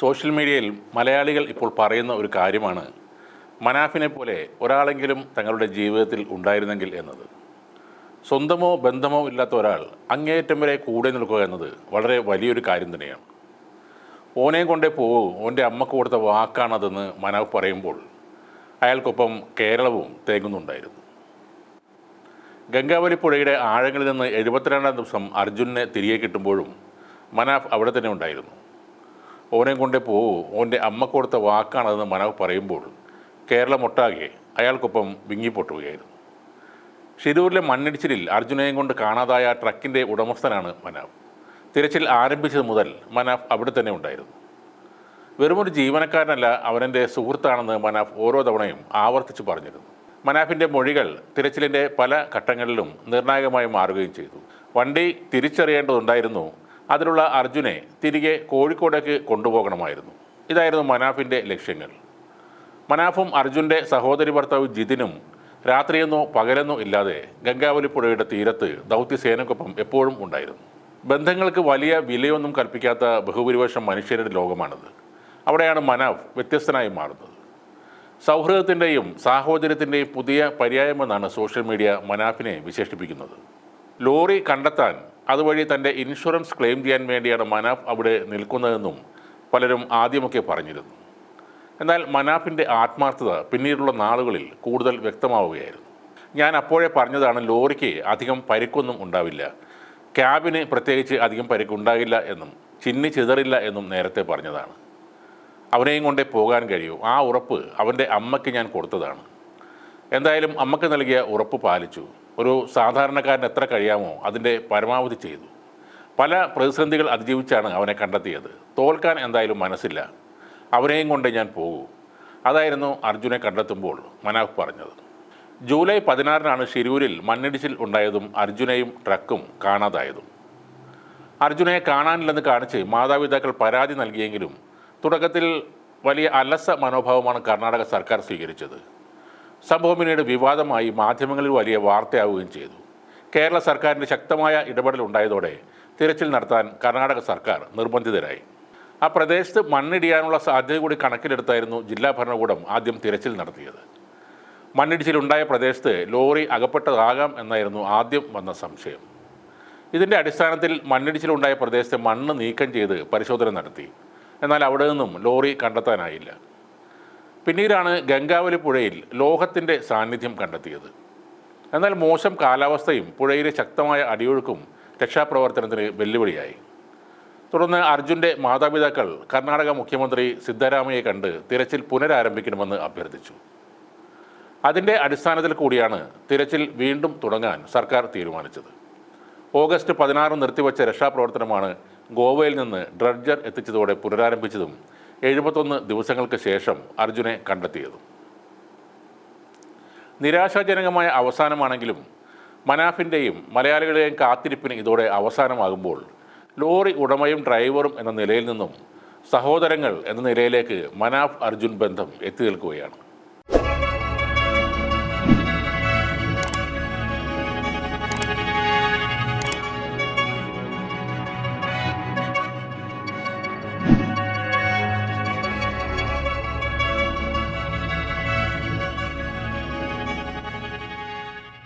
Social മീഡിയയിൽ മലയാളികൾ ഇപ്പോൾ പറയുന്ന ഒരു കാര്യമാണ് മനാഫിനെ പോലെ ഒരാളെങ്കിലും തങ്ങളുടെ ജീവിതത്തിൽ ഉണ്ടായിരുന്നെങ്കിൽ എന്നത്. സ്വന്തമോ ബന്ധമോ ഇല്ലാത്ത ഒരാൾ അങ്ങേയറ്റം വരെ കൂടെ നിൽക്കുക എന്നത് വളരെ വലിയൊരു കാര്യം തന്നെയാണ്. ഓനെയും കൊണ്ടേ പോകൂ ഓന്റെ അമ്മയ്ക്ക് കൊടുത്ത വാക്കാണതെന്ന് മനാഫ് പറയുമ്പോൾ അയാൾക്കൊപ്പം കേരളവും തേങ്ങുന്നുണ്ടായിരുന്നു. ഗംഗാവലി പുഴയുടെ ആഴങ്ങളിൽ നിന്ന് എഴുപത്തിരണ്ടാം ദിവസം അർജുനെ തിരികെ കിട്ടുമ്പോഴും മനാഫ് അവിടെ തന്നെ ഉണ്ടായിരുന്നു. ഓനെ കൊണ്ടേ പോവൂ ഓന്റെ അമ്മ കൊടുത്ത വാക്കാണതെന്ന് മനവ് പറയുമ്പോൾ കേരളമൊട്ടാകെ അയാൾക്കൊപ്പം വിങ്ങിപ്പൊട്ടുകയായിരുന്നു. ഷിരൂരിലെ മണ്ണിടിച്ചിലിൽ അർജുനയും കൊണ്ട് കാണാതായ ട്രക്കിന്റെ ഉടമസ്ഥനാണ് മനാവ്. തിരച്ചിൽ ആരംഭിച്ചത് മുതൽ മനാഫ് അവിടെ തന്നെ ഉണ്ടായിരുന്നു. വെറുമൊരു ജീവനക്കാരനല്ല അവനെന്റെ സുഹൃത്താണെന്ന് മനാഫ് ഓരോ തവണയും ആവർത്തിച്ച് പറഞ്ഞിരുന്നു. മനാഫിന്റെ മൊഴികൾ തിരച്ചിലിന്റെ പല ഘട്ടങ്ങളിലും നിർണായകമായി മാറുകയും ചെയ്തു. വണ്ടി തിരിച്ചറിയേണ്ടതുണ്ടായിരുന്നു അതിലുള്ള അർജുനെ തിരികെ കോഴിക്കോടേക്ക് കൊണ്ടുപോകണമായിരുന്നു. ഇതായിരുന്നു മനാഫിന്റെ ലക്ഷ്യങ്ങൾ. മനാഫും അർജുന്റെ സഹോദരി ഭർത്താവ് ജിതിനും രാത്രിയെന്നോ പകലെന്നോ ഇല്ലാതെ ഗംഗാവലി പുഴയുടെ തീരത്ത് ദൗത്യസേനക്കൊപ്പം എപ്പോഴും ഉണ്ടായിരുന്നു. ബന്ധങ്ങൾക്ക് വലിയ വിലയൊന്നും കൽപ്പിക്കാത്ത ബഹുഭൂരിപക്ഷം മനുഷ്യരുടെ ലോകമാണിത്. അവിടെയാണ് മനാഫ് വ്യത്യസ്തനായി മാറുന്നത്. സൗഹൃദത്തിന്റെയും സാഹോദര്യത്തിന്റെയും പുതിയ പര്യായമെന്നാണ് സോഷ്യൽ മീഡിയ മനാഫിനെ വിശേഷിപ്പിക്കുന്നത്. ലോറി കണ്ടെത്താൻ അതുവഴി തന്റെ ഇൻഷുറൻസ് ക്ലെയിം ചെയ്യാൻ വേണ്ടിയാണ് മനാഫ് അവിടെ നിൽക്കുന്നതെന്നും പലരും ആദ്യമൊക്കെ പറഞ്ഞിരുന്നു. എന്നാൽ മനാഫിന്റെ ആത്മാർത്ഥത പിന്നീടുള്ള നാളുകളിൽ കൂടുതൽ വ്യക്തമാവുകയായിരുന്നു. ഞാൻ അപ്പോഴേ പറഞ്ഞതാണ് ലോറിക്ക് അധികം പരിക്കൊന്നും ഉണ്ടാവില്ല. ക്യാബിന് പ്രത്യേകിച്ച് അധികം പരിക്കുണ്ടാകില്ല എന്നും ചിന്നി ചിതറില്ല എന്നും നേരത്തെ പറഞ്ഞതാണ്. അവനെയും കൊണ്ടേ പോകാൻ കഴിയൂ. ആ ഉറപ്പ് അവന്റെ അമ്മയ്ക്ക് ഞാൻ കൊടുത്തതാണ്. എന്തായാലും അമ്മയ്ക്ക് നൽകിയ ഉറപ്പ് പാലിച്ചു. ഒരു സാധാരണക്കാരന് എത്ര കഴിയാമോ അതിന്റെ പരമാവധി ചെയ്തു. പല പ്രതിസന്ധികൾ അതിജീവിച്ചാണ് അവനെ കണ്ടെത്തിയത്. തോൽക്കാൻ എന്തായാലും മനസ്സില്ല. അവനെയും കൊണ്ട് ഞാൻ പോകൂ. അതായിരുന്നു അർജുനെ കണ്ടെത്തുമ്പോൾ മനാഫ് പറഞ്ഞത്. ജൂലൈ പതിനാറിനാണ് ഷിരൂരിൽ മണ്ണിടിച്ചിൽ ഉണ്ടായതും അർജുനെയും ട്രക്കും കാണാതായതും. അർജുനെ കാണാനില്ലെന്ന് കാണിച്ച് മാതാപിതാക്കൾ പരാതി നൽകിയെങ്കിലും തുടക്കത്തിൽ വലിയ അലസ മനോഭാവമാണ് കർണാടക സർക്കാർ സ്വീകരിച്ചത്. സംഭവം പിന്നീട് വിവാദമായി മാധ്യമങ്ങളിൽ വലിയ വാർത്തയാവുകയും ചെയ്തു. കേരള സർക്കാരിന്റെ ശക്തമായ ഇടപെടൽ ഉണ്ടായതോടെ തിരച്ചിൽ നടത്താൻ കർണാടക സർക്കാർ നിർബന്ധിതരായി. ആ പ്രദേശത്ത് മണ്ണിടിയാനുള്ള സാധ്യത കൂടി കണക്കിലെടുത്തായിരുന്നു ജില്ലാ ഭരണകൂടം ആദ്യം തിരച്ചിൽ നടത്തിയത്. മണ്ണിടിച്ചിലുണ്ടായ പ്രദേശത്ത് ലോറി അകപ്പെട്ടതാകാം എന്നായിരുന്നു ആദ്യം വന്ന സംശയം. ഇതിന്റെ അടിസ്ഥാനത്തിൽ മണ്ണിടിച്ചിലുണ്ടായ പ്രദേശത്തെ മണ്ണ് നീക്കം ചെയ്ത് പരിശോധന നടത്തി. എന്നാൽ അവിടെ നിന്നും ലോറി കണ്ടെത്താനായില്ല. പിന്നീടാണ് ഗംഗാവലി പുഴയിൽ ലോഹത്തിന്റെ സാന്നിധ്യം കണ്ടെത്തിയത്. എന്നാൽ മോശം കാലാവസ്ഥയും പുഴയിലെ ശക്തമായ അടിയൊഴുക്കും രക്ഷാപ്രവർത്തനത്തിന് വെല്ലുവിളിയായി. തുടർന്ന് അർജുന്റെ മാതാപിതാക്കൾ കർണാടക മുഖ്യമന്ത്രി സിദ്ധരാമയെ കണ്ട് തിരച്ചിൽ പുനരാരംഭിക്കണമെന്ന് അഭ്യർത്ഥിച്ചു. അതിന്റെ അടിസ്ഥാനത്തിൽ കൂടിയാണ് തിരച്ചിൽ വീണ്ടും തുടങ്ങാൻ സർക്കാർ തീരുമാനിച്ചത്. ഓഗസ്റ്റ് പതിനാറ് നിർത്തിവച്ച രക്ഷാപ്രവർത്തനമാണ് ഗോവയിൽ നിന്ന് ഡ്രഡ്ജർ എത്തിച്ചതോടെ പുനരാരംഭിച്ചതും എഴുപത്തൊന്ന് ദിവസങ്ങൾക്ക് ശേഷം അർജുനെ കണ്ടെത്തിയത്. നിരാശാജനകമായ അവസാനമാണെങ്കിലും മനാഫിന്റെയും മലയാളികളുടെയും കാത്തിരിപ്പിന് ഇതോടെ അവസാനമാകുമ്പോൾ ലോറി ഉടമയും ഡ്രൈവറും എന്ന നിലയിൽ നിന്നും സഹോദരങ്ങൾ എന്ന നിലയിലേക്ക് മനാഫ് അർജുൻ ബന്ധം എത്തി നിൽക്കുകയാണ്